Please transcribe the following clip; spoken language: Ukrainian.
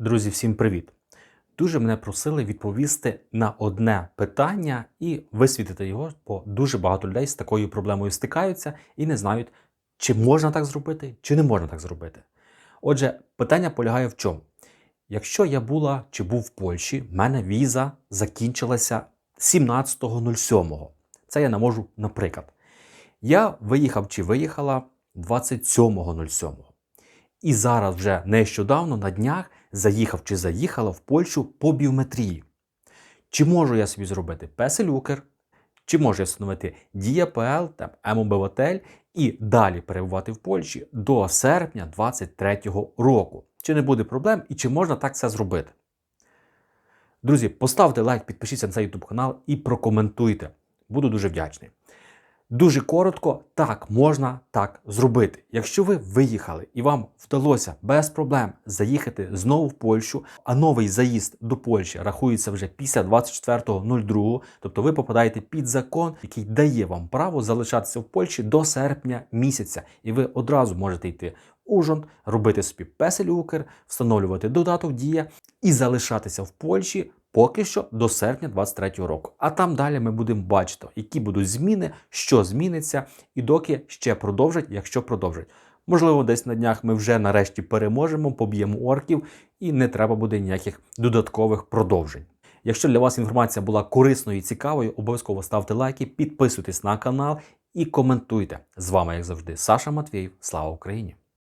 Друзі, всім привіт! Дуже мене просили відповісти на одне питання і висвітлити його, бо дуже багато людей з такою проблемою стикаються і не знають, чи можна так зробити, чи не можна так зробити. Отже, питання полягає в чому? Якщо я була чи був в Польщі, в мене віза закінчилася 17.07. Це я не можу, наприклад. Я виїхав чи виїхала 27.07. І зараз вже нещодавно на днях заїхав чи заїхала в Польщу по біометрії. Чи можу я собі зробити песелюкер, чи можу я встановити ДІАПЛ та МОБВТЛ і далі перебувати в Польщі до серпня 2023 року? Чи не буде проблем і чи можна так це зробити? Друзі, поставте лайк, підпишіться на цей YouTube канал і прокоментуйте. Буду дуже вдячний. Дуже коротко, так можна так зробити. Якщо ви виїхали і вам вдалося без проблем заїхати знову в Польщу, а новий заїзд до Польщі рахується вже після 24.02, тобто ви попадаєте під закон, який дає вам право залишатися в Польщі до серпня місяця, і ви одразу можете йти в Ужгород, робити собі песелюкер, встановлювати додаток дія і залишатися в Польщі поки що до серпня 2023 року. А там далі ми будемо бачити, які будуть зміни, що зміниться, і доки ще продовжать, якщо продовжать. Можливо, десь на днях ми вже нарешті переможемо, поб'ємо орків, і не треба буде ніяких додаткових продовжень. Якщо для вас інформація була корисною і цікавою, обов'язково ставте лайки, підписуйтесь на канал і коментуйте. З вами, як завжди, Саша Матвєєв. Слава Україні!